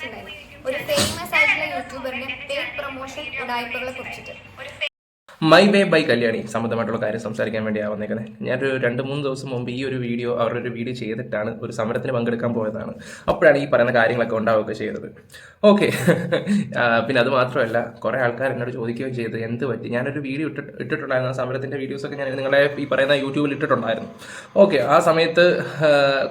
ചെയ്തിട്ടുണ്ടായിരുന്നു ഒരു ഫേമസ് ആയിട്ടുള്ള യൂട്യൂബറിന്റെ പേ പ്രൊമോഷൻ ഉടായ്പകളെ കുറിച്ചിട്ട്. മൈ വേ ബൈ കല്യാണി സംബന്ധമായിട്ടുള്ള കാര്യം സംസാരിക്കാൻ വേണ്ടിയാണ് വന്നേക്കുന്നത് ഞാനൊരു രണ്ട് മൂന്ന് ദിവസം മുമ്പ് ഈ ഒരു വീഡിയോ അവരുടെ ഒരു വീഡിയോ ചെയ്തിട്ടാണ് ഒരു സമരത്തിന് പങ്കെടുക്കാൻ പോയതാണ്. അപ്പോഴാണ് ഈ പറയുന്ന കാര്യങ്ങളൊക്കെ ഉണ്ടാവുകയൊക്കെ ചെയ്തത്. ഓക്കെ പിന്നെ അത് മാത്രമല്ല കുറേ ആൾക്കാർ എന്നോട് ചോദിക്കുകയും ചെയ്ത് എന്ത് പറ്റി? ഞാനൊരു വീഡിയോ ഇട്ടിട്ട് ഇട്ടിട്ടുണ്ടായിരുന്നു. ആ സമരത്തിന്റെ വീഡിയോസൊക്കെ ഞാൻ നിങ്ങളെ ഈ പറയുന്ന യൂട്യൂബിൽ ഇട്ടിട്ടുണ്ടായിരുന്നു. ഓക്കെ ആ സമയത്ത്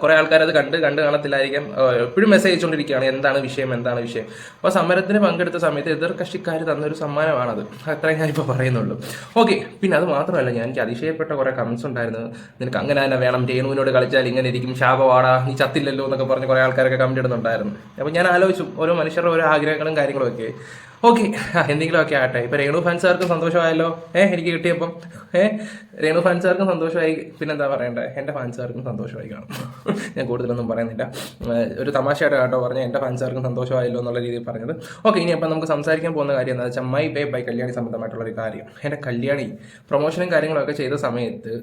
കുറേ ആൾക്കാർ അത് കണ്ട് കണ്ട് കാണത്തില്ലായിരിക്കാം. എപ്പോഴും മെസ്സേജ് അയച്ചുകൊണ്ടിരിക്കുകയാണ്. എന്താണ് വിഷയം? എന്താണ് വിഷയം? അപ്പോൾ സമരത്തിന് പങ്കെടുത്ത സമയത്ത് എതിർ കക്ഷിക്കാർ തന്നൊരു സമ്മാനമാണത്. അത്രയും ഞാനിപ്പോൾ പറയുന്നുള്ളൂ. ഓക്കെ പിന്നെ അത് മാത്രമല്ല ഞാൻ എനിക്ക് അതിശയപ്പെട്ട കുറേ കമൻസ് ഉണ്ടായിരുന്നു. നിനക്ക് അങ്ങനെ തന്നെ വേണം രേണുവിനോട് കളിച്ചാൽ ഇങ്ങനെ ഇരിക്കും ശാപവാടാ നീ ചത്തില്ലല്ലോ എന്നൊക്കെ പറഞ്ഞ് കുറേ ആൾക്കാരൊക്കെ കമന്റ് ഇടുന്നുണ്ടായിരുന്നു. അപ്പോൾ ഞാൻ ആലോചിച്ചു ഓരോ മനുഷ്യരുടെ ഓരോ ആഗ്രഹങ്ങളും കാര്യങ്ങളും ഒക്കെ ഓക്കെ എന്തെങ്കിലുമൊക്കെ ആട്ടെ ഇപ്പൊ രേണു ഫാൻസുകാർക്ക് സന്തോഷമായല്ലോ. ഏഹ് എനിക്ക് കിട്ടിയപ്പം. ഏഹ് രേണു ഫാൻസുകാർക്കും സന്തോഷമായി. പിന്നെന്താ പറയണ്ടേ? എന്റെ ഫാൻസുകാർക്കും സന്തോഷമായി കാണും. ഞാൻ കൂടുതലൊന്നും പറയുന്നില്ല. ഒരു തമാശയായിട്ട് കേട്ടോ പറഞ്ഞ എന്റെ ഫാൻസുകാർക്കും സന്തോഷമായല്ലോ എന്നുള്ള രീതിയിൽ പറഞ്ഞത്. ഓക്കെ ഇനി അപ്പം നമുക്ക് സംസാരിക്കാൻ പോകുന്ന കാര്യം എന്താ വെച്ചാൽ മൈ ബേ ബൈ കല്യാണി സംബന്ധമായിട്ടുള്ള ഒരു കാര്യം. എന്റെ കല്യാണി പ്രൊമോഷനും കാര്യങ്ങളൊക്കെ ചെയ്ത സമയത്ത്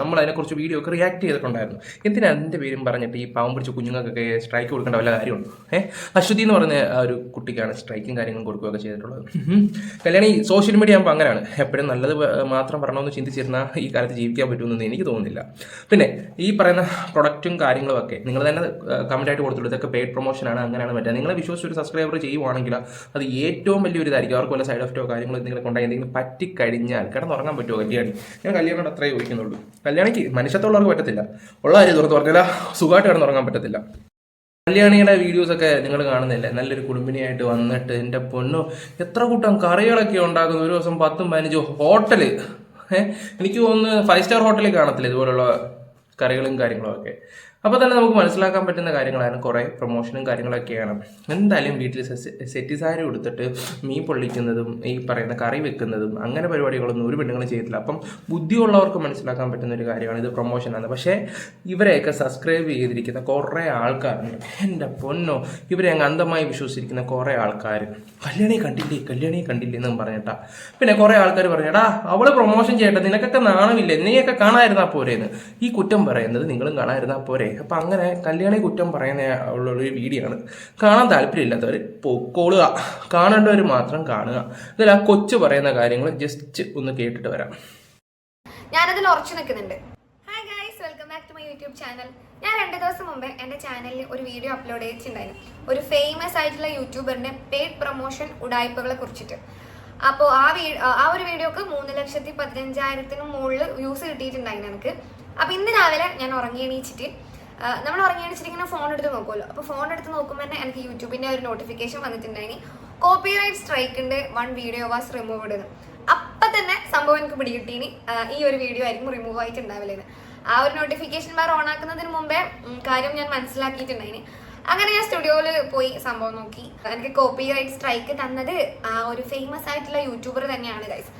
നമ്മൾ അതിനെക്കുറിച്ച് വീഡിയോ ഒക്കെ റിയാക്ട് ചെയ്തിട്ടുണ്ടായിരുന്നു. എന്തിനാ അതിന്റെ പേരും പറഞ്ഞിട്ട് ഈ പാവം പിടിച്ച കുഞ്ഞുങ്ങൾക്കൊക്കെ സ്ട്രൈക്ക് കൊടുക്കേണ്ട വല്ല കാര്യമുണ്ടോ? ഏഹ് അശ്വതി എന്ന് പറഞ്ഞ ഒരു കുട്ടിക്കാണ് സ്ട്രൈക്കും കാര്യങ്ങളും കൊടുക്കുകയൊക്കെ ചെയ്തിട്ടുള്ളത്. കല്യാണി സോഷ്യൽ മീഡിയ ആകുമ്പോൾ അങ്ങനെയാണ്. എപ്പോഴും നല്ലത് മാത്രം പറയണമെന്ന് ചിന്തിച്ചിരുന്ന ഈ കാലത്ത് ജീവിക്കാൻ പറ്റുമെന്ന് എനിക്ക് തോന്നുന്നില്ല. പിന്നെ ഈ പറയുന്ന പ്രൊഡക്റ്റും കാര്യങ്ങളും ഒക്കെ നിങ്ങൾ തന്നെ കമന്റ് ആയിട്ട് കൊടുത്തുള്ളൂ ഇതൊക്കെ പെയ്ഡ് പ്രൊമോഷനാണ് അങ്ങനെയാണ് പറ്റുക നിങ്ങളെ വിശ്വസിച്ച് ഒരു സബ്സ്ക്രൈബർ ചെയ്യുവാണെങ്കിൽ അത് ഏറ്റവും വലിയൊരു ഇതായിരിക്കും. അവർക്ക് വല്ല സൈഡ് എഫക്റ്റോ കാര്യങ്ങളോ എന്തെങ്കിലും കൊണ്ടായി എന്തെങ്കിലും പറ്റിക്കഴിഞ്ഞാൽ കിടന്നുറങ്ങാൻ പറ്റുമോ കല്യാണി? ഞാൻ കല്യാണിയോട് അത്രേ ചോദിക്കുന്നുള്ളൂ. കല്യാണിക്ക് മനുഷ്യത്തുള്ളവർക്ക് പറ്റത്തില്ല. ഉള്ള കാര്യം തുറന്നു പറഞ്ഞാൽ സുഖമായിട്ട് കിടന്നുറങ്ങാൻ പറ്റത്തില്ല. കല്യാണിയുടെ വീഡിയോസ് ഒക്കെ നിങ്ങൾ കാണുന്നില്ലേ? നല്ലൊരു കുടുംബിനിയായിട്ട് വന്നിട്ട് എന്റെ പൊന്നോ എത്ര കൂട്ടം കറികളൊക്കെ ഉണ്ടാക്കുന്നു. ഒരു ദിവസം പത്തും പതിനഞ്ചും ഹോട്ടൽ. ഏഹ് എനിക്ക് തോന്നുന്നു ഫൈവ് സ്റ്റാർ ഹോട്ടലിൽ കാണത്തില്ല ഇതുപോലുള്ള കറികളും കാര്യങ്ങളും ഒക്കെ അപ്പോൾ തന്നെ നമുക്ക് മനസ്സിലാക്കാൻ പറ്റുന്ന കാര്യങ്ങളാണ് കുറേ പ്രൊമോഷനും കാര്യങ്ങളൊക്കെയാണ്. എന്തായാലും വീട്ടിൽ സെറ്റി സാരി കൊടുത്തിട്ട് മീൻ പൊള്ളിക്കുന്നതും ഈ പറയുന്ന കറി വെക്കുന്നതും അങ്ങനെ പരിപാടികളൊന്നും ഒരു പെണ്ണുങ്ങളും ചെയ്തില്ല അപ്പം ബുദ്ധിയുള്ളവർക്ക് മനസ്സിലാക്കാൻ പറ്റുന്ന ഒരു കാര്യമാണ് ഇത് പ്രൊമോഷനാണ് പക്ഷേ ഇവരെയൊക്കെ സബ്സ്ക്രൈബ് ചെയ്തിരിക്കുന്ന കുറേ ആൾക്കാരുണ്ട്. എന്റെ പൊന്നോ ഇവരെ അങ്ങ് അന്ധമായി വിശ്വസിച്ചിരിക്കുന്ന കുറേ ആൾക്കാർ കല്യാണി കണ്ടില്ലേ കല്യാണി കണ്ടില്ലേ എന്നും പറഞ്ഞിട്ടാ. പിന്നെ കുറേ ആൾക്കാർ പറഞ്ഞേടാ അവൾ പ്രൊമോഷൻ ചെയ്യട്ടെ നിനക്കൊക്കെ നാണമില്ലേ? നീയൊക്കെ കാണാതിരുന്നാ പോരേന്ന്. ഈ കുറ്റം പറയുന്നത് നിങ്ങളും കാണാതിരുന്നാൽ പോരെ. അപ്പം അങ്ങനെ കല്യാണി കുറ്റം പറയുന്ന ഉള്ള ഒരു വീഡിയോ ആണ്. കാണാൻ താല്പര്യമില്ലാത്തവർ പൊക്കോളുക കാണേണ്ടവർ മാത്രം കാണുക. ഇതിൽ ആ കൊച്ചു പറയുന്ന കാര്യങ്ങൾ ജസ്റ്റ് ഒന്ന് കേട്ടിട്ട് വരാം. ഞാനതിൽ ഉറച്ചു നിൽക്കുന്നുണ്ട്. Hi guys welcome back to my YouTube channel ഞാൻ രണ്ട് ദിവസം മുമ്പ് എന്റെ ചാനലിൽ ഒരു വീഡിയോ അപ്ലോഡ് ചെയ്തിട്ടുണ്ടായിരുന്നു. ഒരു ഫേമസ് ആയിട്ടുള്ള യൂട്യൂബറിന്റെ പെയ്ഡ് പ്രൊമോഷൻ ഉടായ്പകളെ കുറിച്ചിട്ട്. അപ്പോൾ ആ വീ ആ ഒരു വീഡിയോക്ക് മൂന്ന് ലക്ഷത്തി പതിനഞ്ചായിരത്തിന് മുകളിൽ വ്യൂസ് കിട്ടിയിട്ടുണ്ടായിരുന്നു എനിക്ക്. അപ്പോൾ ഇന്ന് രാവിലെ ഞാൻ ഉറങ്ങി എണീച്ചിട്ട് നമ്മൾ ഉറങ്ങി എണീച്ചിട്ട് ഇങ്ങനെ ഫോൺ എടുത്ത് നോക്കുമല്ലോ അപ്പോൾ ഫോൺ എടുത്ത് നോക്കുമ്പോൾ തന്നെ എനിക്ക് യൂട്യൂബിന്റെ ഒരു നോട്ടിഫിക്കേഷൻ വന്നിട്ടുണ്ടായിരുന്നു കോപ്പി റൈറ്റ് ഉണ്ട് വൺ വീഡിയോ വാസ് റിമൂവ്ഡ് എന്ന് അപ്പം തന്നെ സംഭവം എനിക്ക് പിടികിട്ടീനി. ഈ ഒരു വീഡിയോ ആയിരിക്കും റിമൂവ് ആയിട്ടുണ്ടാവില്ലെന്ന്. ആ ഒരു നോട്ടിഫിക്കേഷൻ ബാർ ഓൺ ആക്കുന്നതിന് മുമ്പേ കാര്യം ഞാൻ മനസ്സിലാക്കിയിട്ടുണ്ടായിന്. അങ്ങനെ ഞാൻ സ്റ്റുഡിയോയിൽ പോയി സംഭവം നോക്കി. എനിക്ക് കോപ്പി റൈറ്റ് സ്ട്രൈക്ക് തന്നത് ആ ഒരു ഫേമസ് ആയിട്ടുള്ള യൂട്യൂബർ തന്നെയാണ് ഗൈസ്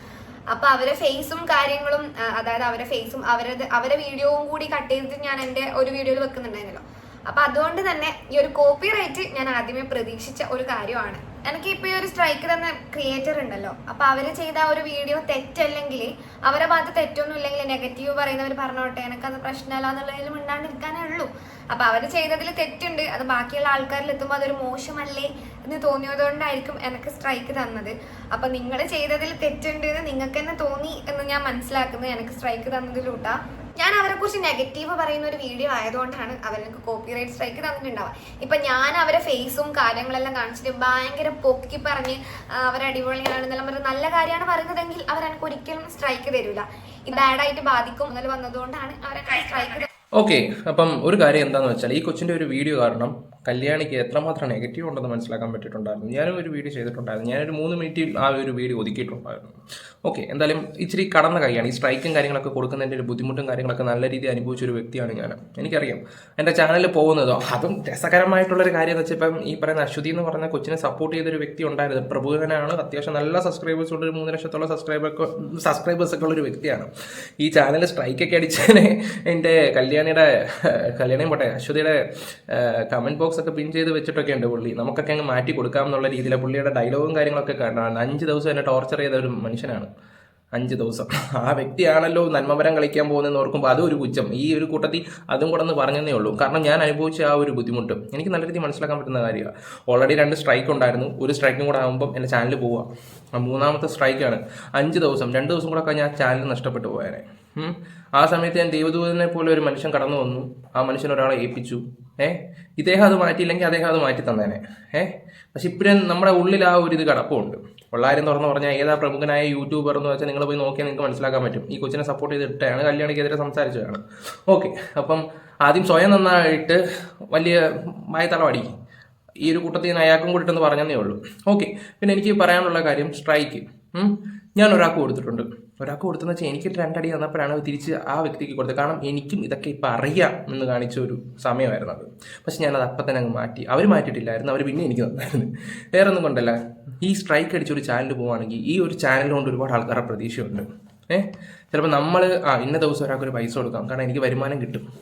അപ്പൊ അവരെ ഫേസും കാര്യങ്ങളും അതായത് അവരെ ഫേസും അവരുടെ അവരെ വീഡിയോവും കൂടി കട്ട് ചെയ്തിട്ട് ഞാൻ എന്റെ ഒരു വീഡിയോയിൽ വെക്കുന്നുണ്ടായിരുന്നല്ലോ. അപ്പൊ അതുകൊണ്ട് തന്നെ ഈ ഒരു കോപ്പി റൈറ്റ് ഞാൻ ആദ്യമേ പ്രതീക്ഷിച്ച ഒരു കാര്യമാണ്. എനിക്ക് ഇപ്പൊ ഈ ഒരു സ്ട്രൈക്ക് തന്ന ക്രിയേറ്റർ ഉണ്ടല്ലോ. അപ്പൊ അവർ ചെയ്ത ആ ഒരു വീഡിയോ തെറ്റല്ലെങ്കിൽ അവരെ ഭാഗത്ത് തെറ്റൊന്നും ഇല്ലെങ്കിൽ നെഗറ്റീവ് പറയുന്നവർ പറഞ്ഞോട്ടെ അത് പ്രശ്നമല്ല എന്നുള്ളതിലും മിണ്ടാണ്ടിരിക്കാനേ ഉള്ളൂ. അപ്പൊ അവർ ചെയ്തതിൽ തെറ്റുണ്ട്. അത് ബാക്കിയുള്ള ആൾക്കാരിൽ എത്തുമ്പോൾ അതൊരു മോശമല്ലേ എന്ന് തോന്നിയതുകൊണ്ടായിരിക്കും എനിക്ക് സ്ട്രൈക്ക് തന്നത്. അപ്പൊ നിങ്ങൾ ചെയ്തതിൽ തെറ്റുണ്ട് എന്ന് നിങ്ങൾക്ക് തന്നെ തോന്നി എന്ന് ഞാൻ മനസ്സിലാക്കുന്നത് എനിക്ക് സ്ട്രൈക്ക് തന്നതിലൂട്ടാ. ഞാൻ അവരെ കുറിച്ച് നെഗറ്റീവ് പറയുന്ന ഒരു വീഡിയോ ആയതുകൊണ്ടാണ് അവർക്ക് കോപ്പിറൈറ്റ് സ്ട്രൈക്ക് തന്നിട്ടുണ്ടാവുക. ഇപ്പൊ ഞാൻ അവരെ ഫേസും കാര്യങ്ങളെല്ലാം കാണിച്ചിട്ട് ഭയങ്കര പൊക്കി പറഞ്ഞ് അവരടിപൊളിയാണെന്നെല്ലാം പറഞ്ഞ് നല്ല കാര്യമാണ് പറയുന്നതെങ്കിൽ അവരെനിക്ക് ഒരിക്കലും സ്ട്രൈക്ക് തരില്ല ഈ ബാഡായിട്ട് ബാധിക്കും എന്നതിൽ വന്നതുകൊണ്ടാണ് അവരെ സ്ട്രൈക്ക് ഓക്കെ അപ്പം ഒരു കാര്യം എന്താണെന്ന് വെച്ചാൽ ഈ കൊച്ചിന്റെ ഒരു വീഡിയോ കാരണം കല്യാണിക്ക് എത്രമാത്രം നെഗറ്റീവ് ഉണ്ടെന്ന് മനസ്സിലാക്കാൻ പറ്റിയിട്ടുണ്ടായിരുന്നു. ഞാനും ഒരു വീഡിയോ ചെയ്തിട്ടുണ്ടായിരുന്നു. ഞാനൊരു മൂന്ന് മിനിറ്റിൽ ആ ഒരു വീഡിയോ ഒതുക്കിയിട്ടുണ്ടായിരുന്നു. ഓക്കെ എന്തായാലും ഇച്ചിരി കടന്ന കൈയാണ്. ഈ സ്ട്രൈക്കും കാര്യങ്ങളൊക്കെ കൊടുക്കുന്നതിന്റെ ഒരു ബുദ്ധിമുട്ടും കാര്യങ്ങളൊക്കെ നല്ല രീതിയിൽ അനുഭവിച്ച ഒരു വ്യക്തിയാണ് ഞാൻ എനിക്കറിയാം. എന്റെ ചാനലിൽ പോകുന്നതോ? അതും രസകരമായിട്ടുള്ളൊരു കാര്യം എന്ന് വെച്ചാൽ ഇപ്പം ഈ പറയുന്ന അശ്വതി എന്ന് പറഞ്ഞ കൊച്ചിനെ സപ്പോർട്ട് ചെയ്തൊരു വ്യക്തി ഉണ്ടായിരുന്നു. പ്രഭുവിനാണ് അത്യാവശ്യം നല്ല സബ്സ്ക്രൈബേഴ്സ് ഉണ്ട്. ഒരു മൂന്ന് ലക്ഷത്തോളം സബ്സ്ക്രൈബർ സബ്സ്ക്രൈബേഴ്സ് ഒക്കെ ഉള്ളൊരു വ്യക്തിയാണ്. ഈ ചാനൽ സ്ട്രൈക്കൊക്കെ അടിച്ചതിനെ എന്റെ കല്യാണിയുടെ കല്യാണിയും പോട്ടെ അശ്വതിയുടെ കമന്റ് ബോക്സ് ഒക്കെ പിൻ ചെയ്ത് വെച്ചിട്ടൊക്കെ ഉണ്ട് പുള്ളി. നമുക്കൊക്കെ അങ്ങ് മാറ്റി കൊടുക്കാം എന്നുള്ള രീതിയിൽ പുള്ളിയുടെ ഡയലോഗും കാര്യങ്ങളൊക്കെ കാണാൻ അഞ്ച് ദിവസം എന്നെ ടോർച്ചർ ചെയ്ത ഒരു മനുഷ്യനാണ്. അഞ്ച് ദിവസം. ആ വ്യക്തിയാണല്ലോ നന്മമരം കളിക്കാൻ പോകുന്നതെന്ന് ഓർക്കുമ്പോൾ അതും ഒരു കുറ്റം ഈ ഒരു കൂട്ടത്തിൽ അതും കൂടെ ഒന്ന് പറഞ്ഞതേ ഉള്ളൂ. കാരണം ഞാൻ അനുഭവിച്ച ആ ഒരു ബുദ്ധിമുട്ട്. എനിക്ക് നല്ല രീതിയിൽ മനസ്സിലാക്കാൻ പറ്റുന്ന കാര്യമാണ് ഓൾറെഡി രണ്ട് സ്ട്രൈക്ക് ഉണ്ടായിരുന്നു. ഒരു സ്ട്രൈക്കും കൂടെ ആകുമ്പോൾ എന്റെ ചാനൽ പോവുക മൂന്നാമത്തെ സ്ട്രൈക്കാണ് അഞ്ച് ദിവസം. രണ്ട് ദിവസം കൂടെ ഞാൻ ചാനൽ നഷ്ടപ്പെട്ടു പോയാനെ. ആ സമയത്ത് ഞാൻ ദൈവദൂതനെ പോലെ ഒരു മനുഷ്യൻ കടന്നു വന്നു. ആ മനുഷ്യൻ ഒരാളെ ഏൽപ്പിച്ചു. ഏ? ഇദ്ദേഹം അത് മാറ്റിയില്ലെങ്കിൽ അദ്ദേഹം അത് മാറ്റി തന്നേനെ. ഏ? പക്ഷെ ഇപ്പോഴും നമ്മുടെ ഉള്ളിൽ ആ ഒരു ഇത് കടപ്പുണ്ട്. ഉള്ളാരും തുറന്ന് പറഞ്ഞാൽ ഏതാ പ്രമുഖനായ യൂട്യൂബർ എന്ന് വെച്ചാൽ നിങ്ങൾ പോയി നോക്കിയാൽ നിങ്ങൾക്ക് മനസ്സിലാക്കാൻ പറ്റും. ഈ കൊച്ചിനെ സപ്പോർട്ട് ചെയ്തിട്ടാണ് കല്യാണിക്കെതിരെ സംസാരിച്ചതാണ്. ഓക്കെ. അപ്പം ആദ്യം സ്വയം നന്നായിട്ട് വലിയ വായത്തളവടി ഈ ഒരു കൂട്ടത്തിൽ നിന്ന് അയാൾക്കും കൂടിയിട്ടെന്ന് പറഞ്ഞതേ ഉള്ളൂ. ഓക്കെ. പിന്നെ എനിക്ക് പറയാനുള്ള കാര്യം സ്ട്രൈക്ക്. ഞാൻ ഒരാൾക്ക് കൊടുത്തിട്ടുണ്ട്. ഒരാൾക്ക് കൊടുത്തെന്ന് വെച്ചാൽ എനിക്ക് രണ്ടടി തന്നപ്പോഴാണ് തിരിച്ച് ആ വ്യക്തിക്ക് കൊടുത്തത്. കാരണം എനിക്കും ഇതൊക്കെ ഇപ്പം അറിയാം എന്ന് കാണിച്ച ഒരു സമയമായിരുന്നു അത്. പക്ഷെ ഞാനത് അപ്പം തന്നെ അങ്ങ് മാറ്റി. അവർ മാറ്റിയിട്ടില്ലായിരുന്നു. അവർ പിന്നെ എനിക്ക് തന്നായിരുന്നു. വേറെ ഒന്നും കൊണ്ടല്ല. ഈ സ്ട്രൈക്ക് അടിച്ച ഒരു ചാനൽ പോവുകയാണെങ്കിൽ ഈ ഒരു ചാനൽ കൊണ്ട് ഒരുപാട് ആൾക്കാരുടെ പ്രതീക്ഷയുണ്ട്. ഏഹ് ചിലപ്പോൾ നമ്മൾ ആ ഇന്ന ദിവസം ഒരാൾക്കൊരു പൈസ കൊടുക്കാം. കാരണം എനിക്ക് വരുമാനം കിട്ടും.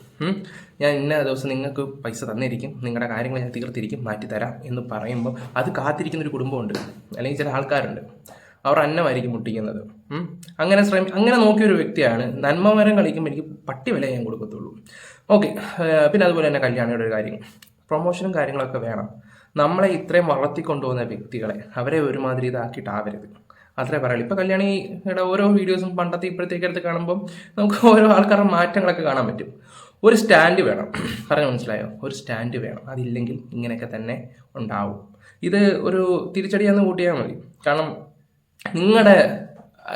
ഞാൻ ഇന്ന ദിവസം നിങ്ങൾക്ക് പൈസ തന്നിരിക്കും. നിങ്ങളുടെ കാര്യങ്ങൾ ഞാൻ തീർത്തിരിക്കും. മാറ്റിത്തരാം എന്ന് പറയുമ്പോൾ അത് കാത്തിരിക്കുന്ന ഒരു കുടുംബമുണ്ട്. അല്ലെങ്കിൽ ചില ആൾക്കാരുണ്ട്. അവർ അന്നമായിരിക്കും മുട്ടിക്കുന്നത്. അങ്ങനെ ശ്രമി അങ്ങനെ നോക്കിയ ഒരു വ്യക്തിയാണ് നന്മമരം കളിക്കുമ്പോൾ എനിക്ക് പട്ടി വില ഞാൻ കൊടുക്കത്തുള്ളൂ. ഓക്കെ പിന്നെ അതുപോലെ തന്നെ കല്യാണിയുടെ ഒരു കാര്യം. പ്രൊമോഷനും കാര്യങ്ങളൊക്കെ വേണം. നമ്മളെ ഇത്രയും വളർത്തിക്കൊണ്ടുപോകുന്ന വ്യക്തികളെ അവരെ ഒരുമാതിരി ഇതാക്കിയിട്ടാവരുത് അത്രേ പറയുള്ളൂ. ഇപ്പോൾ കല്യാണിയുടെ ഓരോ വീഡിയോസും പണ്ടത്തെ ഇപ്പോഴത്തേക്ക് എടുത്ത് കാണുമ്പോൾ നമുക്ക് ഓരോ ആൾക്കാരുടെ മാറ്റങ്ങളൊക്കെ കാണാൻ പറ്റും. ഒരു സ്റ്റാൻഡ് വേണം. പറഞ്ഞു മനസ്സിലായോ? ഒരു സ്റ്റാൻഡ് വേണം. അതില്ലെങ്കിൽ ഇങ്ങനെയൊക്കെ തന്നെ ഉണ്ടാവും. ഇത് ഒരു തിരിച്ചടിയാന്ന് കൂട്ടിയാൽ മതി. കാരണം നിങ്ങളുടെ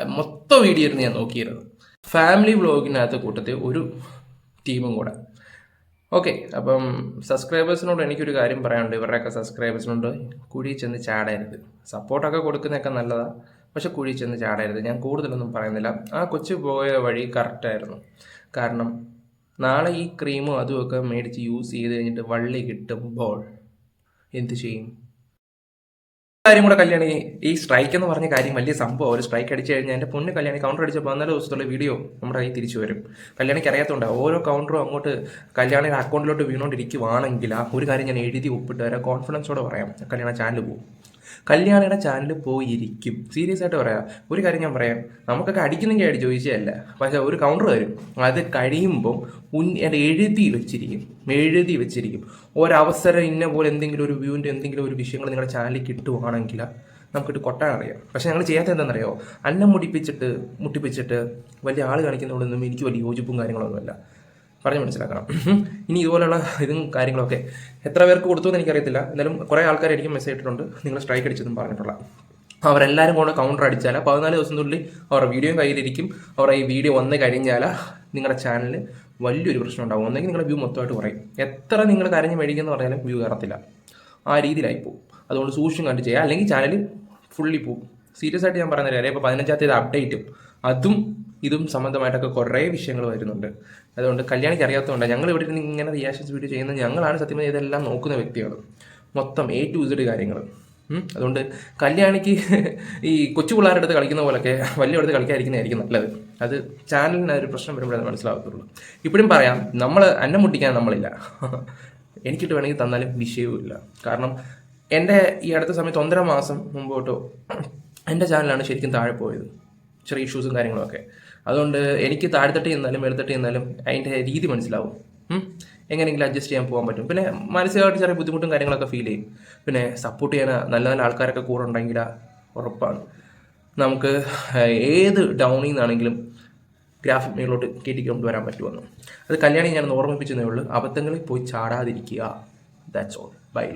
മൊത്തം വീഡിയോ ഇരുന്ന് ഞാൻ നോക്കിയിരുന്നു. ഫാമിലി വ്ളോഗിനകത്ത് കൂട്ടത്തിൽ ഒരു ടീമും കൂടെ. ഓക്കെ അപ്പം സബ്സ്ക്രൈബേഴ്സിനോട് എനിക്കൊരു കാര്യം പറയാനുണ്ട്. ഇവരുടെയൊക്കെ സബ്സ്ക്രൈബേഴ്സിനോട് കുഴി ചെന്ന് ചാടരുത്. സപ്പോർട്ടൊക്കെ കൊടുക്കുന്നതൊക്കെ നല്ലതാണ് പക്ഷെ കുഴി ചെന്ന് ചാടരുത്. ഞാൻ കൂടുതലൊന്നും പറയുന്നില്ല. ആ കൊച്ചു പോയ വഴി കറക്റ്റായിരുന്നു കാരണം നാളെ ഈ ക്രീമും അതുമൊക്കെ മേടിച്ച് യൂസ് ചെയ്ത് കഴിഞ്ഞിട്ട് വള്ളി കിട്ടുമ്പോൾ എന്ത് ചെയ്യും? കാര്യം കൂടെ കല്യാണി ഈ സ്ട്രൈക്ക് എന്ന് പറഞ്ഞ കാര്യം വലിയ സംഭവം. ഒരു സ്ട്രൈക്ക് അടിച്ചു കഴിഞ്ഞാൽ എന്റെ പൊണ്ണ് കല്യാണി കൗണ്ടർ അടിച്ച പതിനാല് ദിവസത്തുള്ള വീഡിയോ നമ്മുടെ കയ്യിൽ തിരിച്ചു വരും. കല്യാണിക്ക് അറിയാത്തതുകൊണ്ട് ഓരോ കൗണ്ടറും അങ്ങോട്ട് കല്യാണിയുടെ അക്കൗണ്ടിലോട്ട് വീണോണ്ടിരിക്കുവാണെങ്കിൽ ആ ഒരു കാര്യം ഞാൻ എഴുതി ഒപ്പിട്ട് വരാം. കോൺഫിഡൻസോടെ പറയാം. കല്യാണ ചാനൽ പോകും കല്യാണിയുടെ ചാനൽ പോയിരിക്കും. സീരിയസ് ആയിട്ട് പറയാം. ഒരു കാര്യം ഞാൻ പറയാം. നമുക്കൊക്കെ അടിക്കുന്നെങ്കിൽ അടി ചോദിച്ചതല്ല. പക്ഷെ ഒരു കൗണ്ടർ വരും. അത് കഴിയുമ്പോൾ ഉൻ എഴുതി വെച്ചിരിക്കും. എഴുതി വെച്ചിരിക്കും. ഒരവസരം ഇന്ന പോലെ എന്തെങ്കിലും ഒരു വ്യൂവിന്റെ എന്തെങ്കിലും ഒരു വിഷയങ്ങൾ നിങ്ങളുടെ ചാനലിൽ കിട്ടുവാണെങ്കിൽ നമുക്കിട്ട് കൊട്ടാൻ അറിയാം. പക്ഷെ ഞങ്ങൾ ചെയ്യാത്ത എന്താണെന്നറിയോ? അന്നം മുടിപ്പിച്ചിട്ട് മുട്ടിപ്പിച്ചിട്ട് വലിയ ആൾ കാണിക്കുന്നതുകൊണ്ടൊന്നും എനിക്ക് വലിയ യോജിപ്പും കാര്യങ്ങളൊന്നുമല്ല. പറഞ്ഞ് മനസ്സിലാക്കണം. ഇനി ഇതുപോലെയുള്ള ഇതും കാര്യങ്ങളൊക്കെ എത്ര പേർക്ക് കൊടുത്തു എന്ന് എനിക്കറിയത്തില്ല. എന്നാലും കുറേ ആൾക്കാർ എനിക്ക് മെസ്സേജ് ഇട്ടിട്ടുണ്ട്. നിങ്ങൾ സ്ട്രൈക്ക് അടിച്ചതും പറഞ്ഞിട്ടുള്ള. അവരെല്ലാവരും കൂടെ കൗണ്ടർ അടിച്ചാൽ പതിനാല് ദിവസത്തിനുള്ളിൽ അവരുടെ വീഡിയോ കയ്യിലിരിക്കും. അവരുടെ ഈ വീഡിയോ വന്ന് കഴിഞ്ഞാൽ നിങ്ങളുടെ ചാനലിൽ വലിയൊരു പ്രശ്നം ഉണ്ടാവും. ഒന്നെങ്കിൽ നിങ്ങളുടെ വ്യൂ മൊത്തമായിട്ട് കുറയും. എത്ര നിങ്ങൾ കരഞ്ഞ് മേടിക്കുമെന്ന് പറഞ്ഞാലും വ്യൂ കയറത്തില്ല. ആ രീതിയിലായി പോകും അതുകൊണ്ട് സൂക്ഷിച്ചും കണ്ട് ചെയ്യുക. അല്ലെങ്കിൽ ചാനൽ ഫുള്ളി പോകും സീരിയസ് ആയിട്ട് ഞാൻ പറയുന്ന കാര്യം ഇപ്പോൾ പതിനഞ്ചാം തീയതി അപ്ഡേറ്റും അതും ഇതും സംബന്ധമായിട്ടൊക്കെ കുറേ വിഷയങ്ങൾ വരുന്നുണ്ട്. അതുകൊണ്ട് കല്യാണിക്ക് അറിയാത്തതുകൊണ്ട് ഞങ്ങൾ ഇവിടെ ഇരുന്ന് ഇങ്ങനെ റിയാക്ഷൻസ് വീഡിയോ ചെയ്യുന്ന ഞങ്ങളാണ് സത്യം ഇതെല്ലാം നോക്കുന്ന വ്യക്തികൾ മൊത്തം എ ടു ഇസഡ് കാര്യങ്ങൾ അതുകൊണ്ട് കല്യാണിക്ക് ഈ കൊച്ചു പിള്ളേരുടെ അടുത്ത് കളിക്കുന്ന പോലൊക്കെ വലിയ അടുത്ത് കളിക്കാതിരിക്കുന്നതായിരിക്കും നല്ലത്. അത് ചാനലിന് ഒരു പ്രശ്നം വരുമ്പോഴേ അത് മനസ്സിലാകത്തുള്ളൂ ഇപ്പോഴും പറയാം നമ്മൾ അന്നം മുട്ടിക്കാൻ നമ്മളില്ല. എനിക്കിട്ട് വേണമെങ്കിൽ തന്നാലും വിഷയവുമില്ല കാരണം എന്റെ ഈ അടുത്ത സമയത്ത് ഒന്നര മാസം മുമ്പോട്ടോ എന്റെ ചാനലാണ് ശരിക്കും താഴെ പോയത്. ചെറിയ ഇഷ്യൂസും കാര്യങ്ങളൊക്കെ അതുകൊണ്ട് എനിക്ക് താഴ്ത്തട്ടി എന്നാലും മേൽത്തട്ടി എന്നാലും അതിന്റെ രീതി മനസ്സിലാവും. എങ്ങനെയെങ്കിലും അഡ്ജസ്റ്റ് ചെയ്യാൻ പോകാൻ പറ്റും. പിന്നെ മാനസികമായിട്ട് ചെറിയ ബുദ്ധിമുട്ടും കാര്യങ്ങളൊക്കെ ഫീൽ ചെയ്യും. പിന്നെ സപ്പോർട്ട് ചെയ്യാൻ നല്ല നല്ല ആൾക്കാരൊക്കെ കൂടെ ഉണ്ടെങ്കിൽ ഉറപ്പാണ്. നമുക്ക് ഏത് ഡൗണിൽ നിന്നാണെങ്കിലും ഗ്രാഫിക് മേളിലോട്ട് കയറ്റിക്കൊണ്ട് വരാൻ പറ്റുമെന്ന്. അത് കല്യാണി ഞാൻ ഓർമ്മിപ്പിച്ചതേ ഉള്ളൂ. അബദ്ധങ്ങളിൽ പോയി ചാടാതിരിക്കുക. That's all